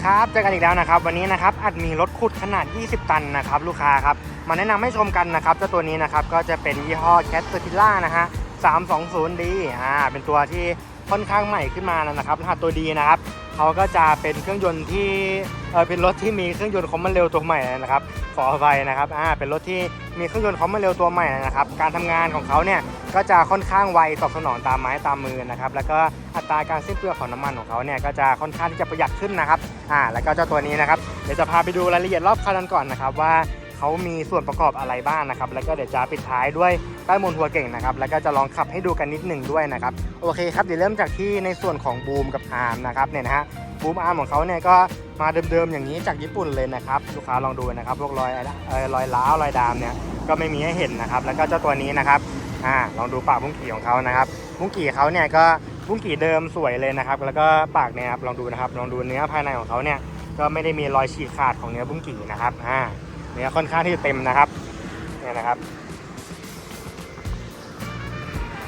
ดีครับเจอกันอีกแล้วนะครับ วันนี้นะครับอัดมีรถขุดขนาด 20 ตันนะครับ ลูกค้าครับมาแนะนำให้ชมกันนะครับเจ้าตัวนี้นะครับก็จะเป็นยี่ห้อแคสเตอร์พิล่านะฮะ 320D อ่าเป็นตัวที่ค่อนข้างใหม่ขึ้นมาแล้วนะครับรหัสตัวดีนะครับ เขาก็จะเป็นเครื่องยนต์ที่เออเป็นรถที่มีเครื่องยนต์คอมมานเร็วตัวใหม่นะครับขออภัยนะครับอ่าเป็นรถที่มีเครื่องยนต์คอมมานเร็วตัวใหม่นะครับ การทำงานของเขาเนี่ยก็จะค่อนข้างไวตอบสนองตามไม้ตามมือนะครับแล้วก็อัตราการสิ้นเปลืองของน้ำมันของเขาเนี่ยก็จะค่อนข้างที่จะประหยัดขึ้นนะครับอ่าแล้วก็เจ้าตัวนี้นะครับเดี๋ยวจะพาไปดูรายละเอียดรอบคันกันก่อนนะครับว่า เขามีส่วนประกอบอะไรบ้างนะครับ แล้วก็เดี๋ยวจะปิดท้ายด้วยใต้มนทัวร์เก่งนะครับ แล้วก็จะลองขับให้ดูกันนิดหนึ่งด้วยนะครับ โอเคครับ เดี๋ยวเริ่มจากที่ในส่วนของบูมกับอาร์มนะครับเนี่ยนะฮะ บูมอาร์มของเขาเนี่ยก็มาเดิมๆอย่างนี้จากญี่ปุ่นเลยนะครับ ลูกค้าลองดูนะครับ พวกรอยรอยล้าวรอยดามเนี่ย ก็ไม่มีให้เห็นนะครับ แล้วก็เจ้าตัวนี้นะครับ อ่า ลองดูปากบุ้งกี่ของเขานะครับ บุ้งกี่เขาเนี่ยก็บุ้งกี่เดิมสวยเลยนะครับ แล้วก็ปากเนี่ยครับ ลองดูนะครับ ลองดูเนื้อภายในของเขาเนี่ย ก็ไม่ได้มีรอยฉีกขาดของเนื้อบุ้งกี่นะครับ อ่า เนื้อค่อนข้างที่จะเต็มนะครับเนี่ยนะครับ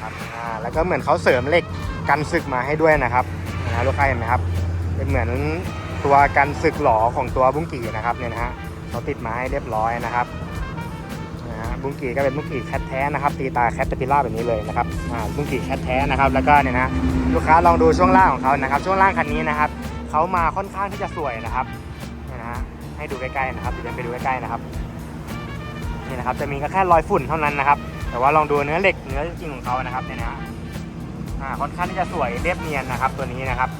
ครับอ่าแล้วก็เหมือนเขาเสริมเหล็กกันสึกมาให้ด้วยนะครับนะลูกค้าเห็นไหมครับ เป็นเหมือนตัวกันสึกหลอของตัวบุ้งกี่นะครับเนี่ยนะฮะเขาติดมาให้เรียบร้อยนะครับนะฮะบุ้งกี่ก็เป็นบุ้งกี่แคทแท้นะครับตีตาแคทเตอร์พิล่าแบบนี้เลยนะครับอ่าบุ้งกี่แคทแท้นะครับแล้วก็เนี่ยนะลูกค้าลองดูช่วงล่างของเขานะครับ ช่วงล่างคันนี้นะครับเขามาค่อนข้างที่จะสวยนะครับ ให้ดูใกล้ๆนะครับเดี๋ยวจะไปดูใกล้ๆนะครับนี่นะครับจะมีก็แค่รอยฝุ่นเท่านั้นนะครับ แต่ว่าลองดูเนื้อเหล็กเนื้อจริงของเขานะครับเนี่ยนะฮะอ่าค่อนข้างที่จะสวยเรียบเนียนนะครับ ตัวนี้นะครับ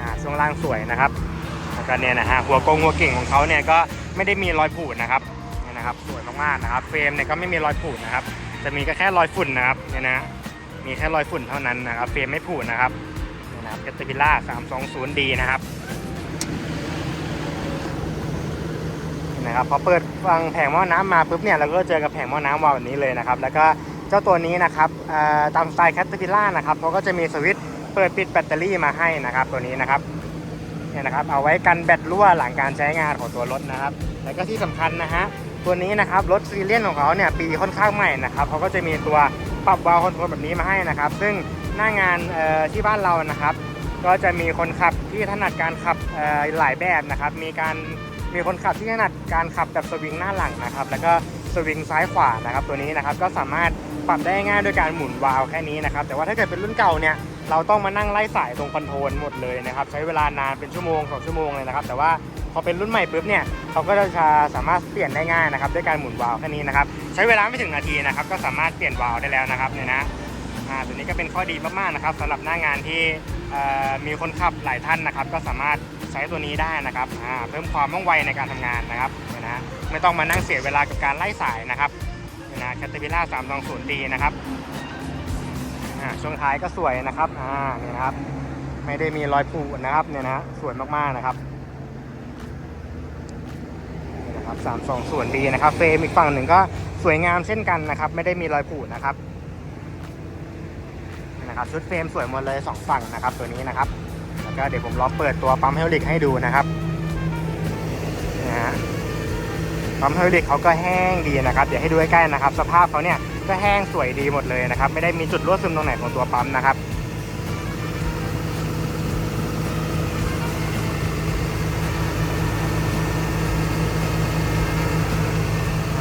อ่าช่วงล่างสวยนะครับแล้วก็เนี่ยนะฮะหัวกงหัวเก่งของเขาเนี่ยก็ไม่ได้มีรอยผุนะครับเนี่ยนะครับสวยมากๆนะครับเฟรมเนี่ยก็ไม่มีรอยผุนะครับ จะมีก็แค่รอยฝุ่นนะครับเนี่ยนะมีแค่รอยฝุ่นเท่านั้นนะครับเฟรมไม่ผุนะครับนี่นะครับเกตติล่า 320D นะครับ นะครับพอเปิดฟังแผงหม้อน้ำมาปุ๊บเนี่ยเราก็เจอกับแผงหม้อน้ำวาวแบบนี้เลยนะครับแล้วก็เจ้าตัวนี้นะครับตามสไตล์แคตติล่านะครับเขาก็จะมีสวิตช์เปิดปิดแบตเตอรี่มาให้นะครับ ตัวนี้นะครับเนี่ยนะครับเอาไว้กันแบตรั่วหลังการใช้งานของตัวรถนะครับ แล้วก็ที่สำคัญนะฮะตัวนี้นะครับรถซีเรียนของเขาเนี่ยปีค่อนข้างใหม่นะครับเขาก็จะมีตัวปรับวาล์วคอนโทรลแบบนี้มาให้นะครับ ซึ่งหน้างานที่บ้านเรานะครับ ก็จะมีคนขับที่ถนัดการขับหลายแบบนะครับ มีการ มีคนขับที่ถนัดการขับแบบสวิงหน้าหลังนะครับ แล้วก็สวิงซ้ายขวานะครับตัวนี้นะครับก็สามารถปรับได้ง่ายด้วยการหมุนวาล์วแค่นี้นะครับ แต่ว่าถ้าเกิดเป็นรุ่นเก่าเนี่ยเราต้องมานั่งไล่สายตรงคอนโทรลหมดเลยนะครับ ใช้เวลานานเป็นชั่วโมงสองชั่วโมงเลยนะครับ แต่ว่าพอเป็นรุ่นใหม่ปุ๊บเนี่ยเขาก็จะสามารถเปลี่ยนได้ง่ายนะครับ ด้วยการหมุนวาล์วแค่นี้นะครับ ใช้เวลาไม่ถึงนาทีนะครับ ก็สามารถเปลี่ยนวาล์วได้แล้วนะครับเนี่ยนะ อ่าตัวนี้ก็เป็นข้อดีมากๆนะครับสำหรับหน้างานที่มีคนขับหลายท่านนะครับ ก็สามารถใช้ตัวนี้ได้นะครับอ่าเพิ่มความว่องไวในการทำงานนะครับเนี่ยนะไม่ต้องมานั่งเสียเวลากับการไล่สายนะครับเนี่ยนะแคตติพิล่า 320D นะครับอ่าช่วงท้ายก็สวยนะครับอ่าเนี่ยนะครับ ไม่ได้มีรอยผุนะครับเนี่ยนะสวยมากๆนะครับนี่นะครับสามสองส่วนดีนะครับ เฟรมอีกฝั่งหนึ่งก็สวยงามเช่นกันนะครับ ไม่ได้มีรอยผุนะครับ นะครับชุดเฟรมสวยหมดเลยสองฝั่งนะครับตัวนี้นะครับ แล้วก็เดี๋ยวผมลองเปิดตัวปั๊มเฮลิกให้ดูนะครับนะฮะปั๊มเฮลิกเขาก็แห้งดีนะครับ เดี๋ยวให้ดูใกล้ๆนะครับ สภาพเขาเนี่ยก็แห้งสวยดีหมดเลยนะครับ ไม่ได้มีจุดรั่วซึมตรงไหนของตัวปั๊มนะครับ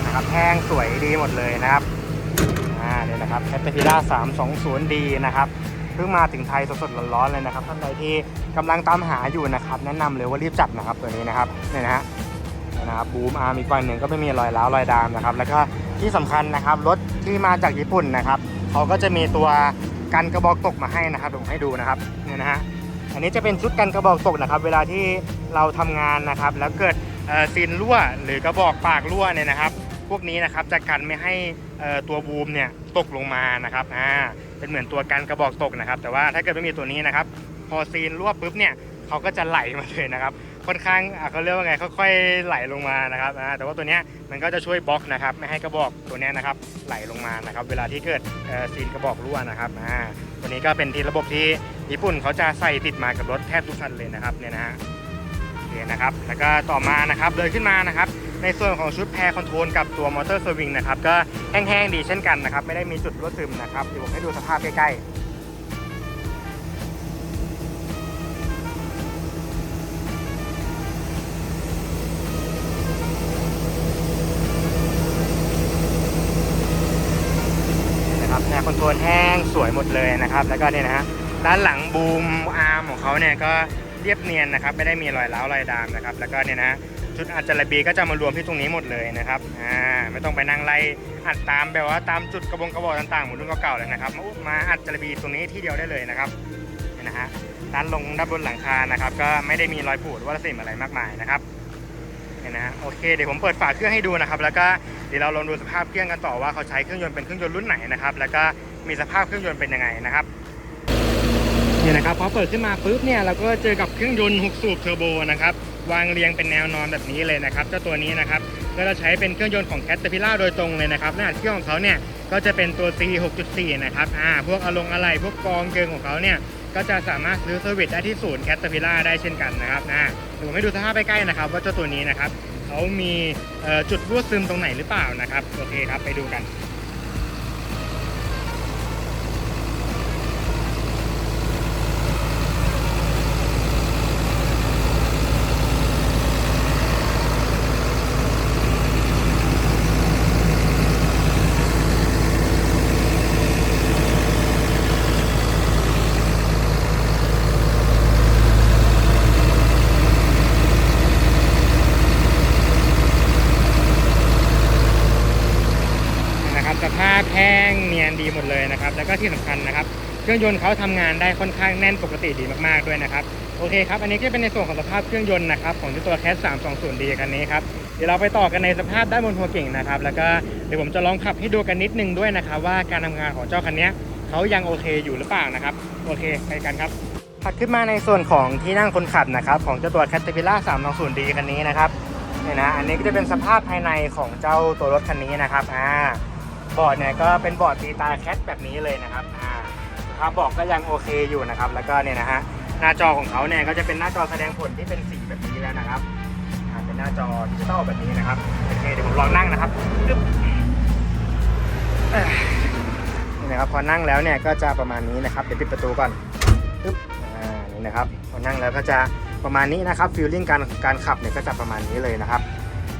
นะครับแห้งสวยดีหมดเลยนะครับ อ่าเนี่ยนะครับแคทเ p ิล่า 320D นะครับเพิ่งมาถึงไทยสดๆร้อนๆเลยนะครับท่านใดที่กำลังตามหาอยู่นะครับ แนะนำเลยว่ารีบจัดนะครับตัวนี้นะครับเนี่ยนะฮะนะครับบูมอาร์มอีกฝั่งหนึ่งก็ไม่มีรอยร้าวรอยดามนะครับ แล้วก็ที่สำคัญนะครับรถที่มาจากญี่ปุ่นนะครับเขาก็จะมีตัวกันกระบอกตกมาให้นะครับผมให้ดูนะครับเนี่ยนะฮะอันนี้จะเป็นชุดกันกระบอกตกนะครับ เวลาที่เราทำงานนะครับ แล้วเกิดซีนรั่วหรือกระบอกปากรั่วเนี่ยนะครับ พวกนี้นะครับจะกันไม่ให้ตัวบูมเนี่ยตกลงมานะครับอ่าเป็นเหมือนตัวกันกระบอกตกนะครับ แต่ว่าถ้าเกิดไม่มีตัวนี้นะครับ พอซีนรั่วปุ๊บเนี่ยเขาก็จะไหลมาเลยนะครับค่อนข้างเขาเรียกว่าไงค่อยๆไหลลงมานะครับแต่ว่าตัวนี้มันก็จะช่วยบล็อกนะครับไม่ให้กระบอกตัวนี้นะครับไหลลงมานะครับ เวลาที่เกิดซีนกระบอกรั่วนะครับตัวนี้ก็เป็นที่ระบบที่ญี่ปุ่นเขาจะใส่ติดมากับรถแทบทุกคันเลยนะครับเนี่ยนะฮะโอเคนะครับแล้วก็ต่อมานะครับเลยขึ้นมานะครับ ในส่วนของชุดแพรคอนโทรลกับตัวมอเตอร์สวิงนะครับก็แห้งๆดีเช่นกันนะครับ ไม่ได้มีจุดรั่วซึมนะครับเดี๋ยวผมให้ดูสภาพใกล้ๆครับคอนโทรลแห้งสวยหมดเลยนะครับ แล้วก็เนี่ยนะฮะด้านหลังบูมอาร์มของเขาเนี่ยก็เรียบเนียนนะครับ ไม่ได้มีรอยเล้ารอยดามนะครับ แล้วก็เนี่ยนะ ชุดอัดจระบีก็จะมารวมที่ตรงนี้หมดเลยนะครับอ่าไม่ต้องไปนั่งไล่อัดตามแบบว่าตามจุดกระบงกระบอกต่างๆเหมือนรุ่นเก่าๆเลยนะครับมามาอัดจระบีตรงนี้ที่เดียวได้เลยนะครับเนี่ยนะฮะด้านลงด้านบนหลังคานะครับ ก็ไม่ได้มีรอยปูดว่าสิ่งอะไรมากมายนะครับเนี่ยนะฮะโอเคเดี๋ยวผมเปิดฝาเครื่องให้ดูนะครับ แล้วก็เดี๋ยวเราลองดูสภาพเครื่องกันต่อว่าเขาใช้เครื่องยนต์เป็นเครื่องยนต์รุ่นไหนนะครับ แล้วก็มีสภาพเครื่องยนต์เป็นยังไงนะครับ นี่ยนะครับพอเปิดขึ้นมาปุ๊บเนี่ยเราก็เจอกับเครื่องยนต์6สูบเทอร์โบนะครับวางเรียงเป็นแนวนอนแบบนี้เลยนะครับเจ้าตัวนี้นะครับก็จะใช้เป็นเครื่องยนต์ของ Caterpillar โดยตรงเลยนะครับหน้าเครื่องของเขาเนี่ยก็จะเป็นตัว C 6.4นะครับอ่าพวกอารมณ์อะไรพวกกองเกิงของเขาเนี่ยก็จะสามารถซื้อเซอร์วิสได้ที่ศูนย์ Caterpillar ได้เช่นกันนะครับอ่าเดี๋ยวผมให้ดูสภาพใกล้ๆนะครับว่าเจ้าตัวนี้นะครับเขามีจุดรั่วซึมตรงไหนหรือเปล่านะครับโอเคครับไปดูกัน นะครับสภาพแห้งเนียนดีหมดเลยนะครับ แล้วก็ที่สำคัญนะครับ เครื่องยนต์เขาทำงานได้ค่อนข้างแน่นปกติดีมากๆด้วยนะครับ โอเคครับ อันนี้ก็เป็นในส่วนของสภาพเครื่องยนต์นะครับของตัว Cat 320D คันนี้ครับ เดี๋ยวเราไปต่อกันในสภาพด้านบนหัวเก่งนะครับ แล้วก็เดี๋ยวผมจะลองขับให้ดูกันนิดนึงด้วยนะครับว่าการทำงานของเจ้าคันนี้เขายังโอเคอยู่หรือเปล่านะครับ โอเคไปกันครับถัดขึ้นมาในส่วนของที่นั่งคนขับนะครับของเจ้าตัว Caterpillar 320D คันนี้นะครับเนี่ยนะ อันนี้ก็จะเป็นสภาพภายในของเจ้าตัวรถคันนี้นะครับ อ่า บอร์ดเนี่ยก็เป็นบอร์ดตีตาแคทแบบนี้เลยนะครับอ่าสภาพบอกก็ยังโอเคอยู่นะครับ แล้วก็เนี่ยนะฮะหน้าจอของเขาเนี่ยก็จะเป็นหน้าจอแสดงผลที่เป็นสีแบบนี้แล้วนะครับอ่าเป็นหน้าจอดิจิตอลแบบนี้นะครับโอเคเดี๋ยวผมลองนั่งนะครับปึ๊บนี่นะครับพอนั่งแล้วเนี่ยก็จะประมาณนี้นะครับเดี๋ยวปิดประตูก่อนปึ๊บอ่านี่นะครับพอนั่งแล้วก็จะประมาณนี้นะครับฟีลลิ่งการการขับเนี่ยก็จะประมาณนี้เลยนะครับ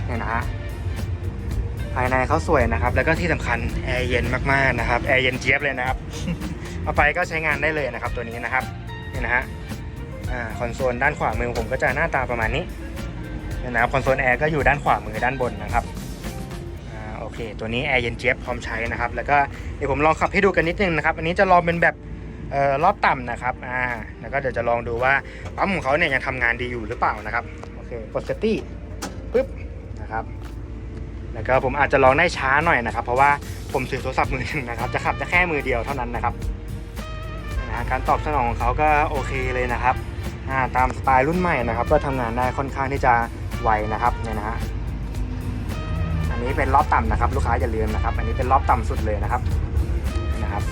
เนี่ยนะฮะ ภายในเขาสวยนะครับ แล้วก็ที่สำคัญแอร์เย็นมากๆนะครับแอร์เย็นเจี๊ยบเลยนะครับเอาไปก็ใช้งานได้เลยนะครับ ตัวนี้นะครับนี่นะฮะคอนโซลด้านขวามือผมก็จะหน้าตาประมาณนี้นะครับคอนโซลแอร์ก็อยู่ด้านขวามือด้านบนนะครับอโอเค ตัวนี้แอร์เย็นเจี๊ยบพร้อมใช้นะครับ แล้วก็เดี๋ยวผมลองขับให้ดูกันนิดนึงนะครับ อันนี้จะลองเป็นแบบรอบต่ำนะครับอ่าแล้วก็เดี๋ยวจะลองดูว่าปั๊มของเขาเนี่ยยังทำงานดีอยู่หรือเปล่านะครับ โอเค กดเซตตี้ปึ๊บนะครับ แล้วก็ผมอาจจะลองได้ช้าหน่อยนะครับ เพราะว่าผมถือโทรศัพท์มือหนึ่งนะครับ จะขับได้แค่มือเดียวเท่านั้นนะครับนะการตอบสนองของเขาก็โอเคเลยนะครับาตามสไตล์รุ่นใหม่นะครับ ก็ทำงานได้ค่อนข้างที่จะไวนะครับเนี่ยนะฮะอันนี้เป็นรอบต่ำนะครับ ลูกค้าอย่าลืมนะครับ อันนี้เป็นรอบต่ำสุดเลยนะครับนะครับ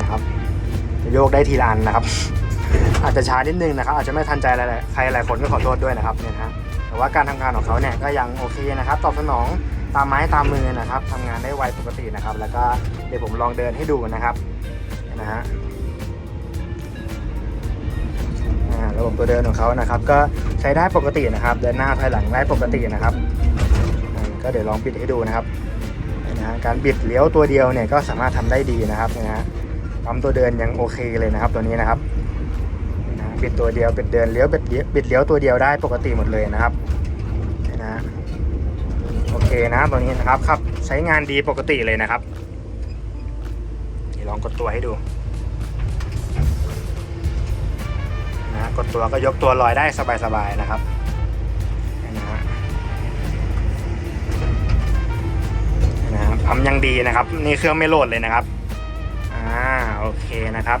นะครับโยกได้ทีละอันนะครับ อาจจะช้านิดนึงนะครับอาจจะไม่ทันใจหลายๆใครหลายคนก็ขอโทษด้วยนะครับเนี่ยนะฮะแต่ว่าการทำงานของเขาเนี่ยก็ยังโอเคนะครับ ตอบสนองตามไม้ตามมือนะครับทำงานได้ไวปกตินะครับ แล้วก็เดี๋ยวผมลองเดินให้ดูนะครับเนี่ยนะฮะระบบตัวเดินของเขานะครับ ก็ใช้ได้ปกตินะครับ เดินหน้าถอยหลังได้ปกตินะครับ ก็เดี๋ยวลองบิดให้ดูนะครับเนี่ยนะฮะการบิดเลี้ยวตัวเดียวเนี่ยก็สามารถทำได้ดีนะครับเนี่ยนะฮะปั๊มตัวเดินยังโอเคเลยนะครับตัวนี้นะครับ บิดตัวเดียวบิดเดินเลี้ยวบิดเลี้ยวบิดเลี้ยวตัวเดียวได้ปกติหมดเลยนะครับนะโอเคนะตัวนี้นะครับขับใช้งานดีปกติเลยนะครับเดี๋ยวลองกดตัวให้ดูนะกดตัวก็ยกตัวลอยได้สบายๆนะครับนะฮะนี่นะฮะปั๊มยังดีนะครับ นี่เครื่องไม่โหลดเลยนะครับอ่าโอเคนะครับ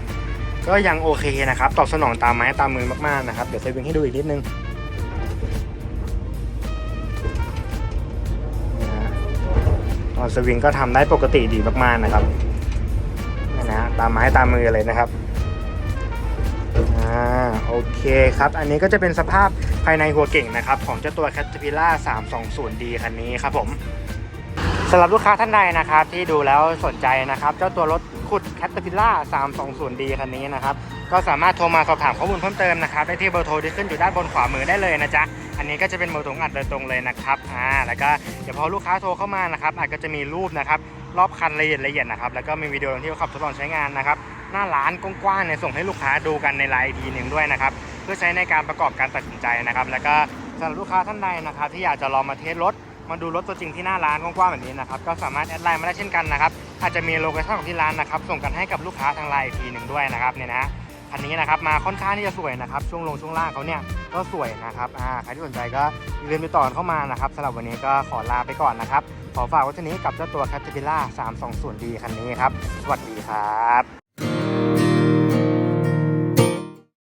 ก็ยังโอเคนะครับ ตอบสนองตามไม้ตามมือมากๆนะครับ เดี๋ยวสวิงให้ดูอีกนิดนึงนะฮะตอนสวิงก็ทำได้ปกติดีมากๆนะครับนี่นะฮะตามไม้ตามมือเลยนะครับอ่าโอเคครับ อันนี้ก็จะเป็นสภาพภายในหัวเก่งนะครับ ของเจ้าตัว Caterpillar 320D คันนี้ครับผมสสำหรับลูกค้าท่านใดนะครับที่ดูแล้วสนใจนะครับ เจ้าตัวรถ ขุด Caterpillar 320D คันนี้นะครับ ก็สามารถโทรมาสอบถามข้อมูลเพิ่มเติมนะครับ ได้ที่เบอร์โทรที่ขึ้นอยู่ด้านบนขวามือได้เลยนะจ๊ะ อันนี้ก็จะเป็นเบอร์โทรอัดโดยตรงเลยนะครับ อ่า แล้วก็เดี๋ยวพอลูกค้าโทรเข้ามานะครับ อาจจะมีรูปนะครับ รอบคันละเอียดละเอียดนะครับ แล้วก็มีวิดีโอที่เขาขับทดลองใช้งานนะครับ หน้าร้านกว้างๆเนี่ยส่งให้ลูกค้าดูกันในไลน์ทีหนึ่งด้วยนะครับ เพื่อใช้ในการประกอบการตัดสินใจนะครับ แล้วก็สำหรับลูกค้าท่านใดนะครับ ที่อยากจะลองมาเทสรถมาดูรถตัวจริงที่หน้าร้านกว้างๆแบบนี้นะครับ ก็สามารถแอดไลน์มาได้เช่นกันนะครับ อาจจะมีโลเคชั่นของที่ร้านนะครับส่งกันให้กับลูกค้าทางไลน์อีกทีหนึ่งด้วยนะครับเนี่ยนะคันนี้นะครับมาค่อนข้างที่จะสวยนะครับช่วงลงช่วงล่างเขาเนี่ยก็สวยนะครับอ่าใครที่สนใจก็อย่าลืมติดต่อเข้ามานะครับสำหรับวันนี้ก็ขอลาไปก่อนนะครับขอฝากไว้เท่นี้กับเจ้าตัว Caterpillar 320D คันนี้ครับสวัสดีครับ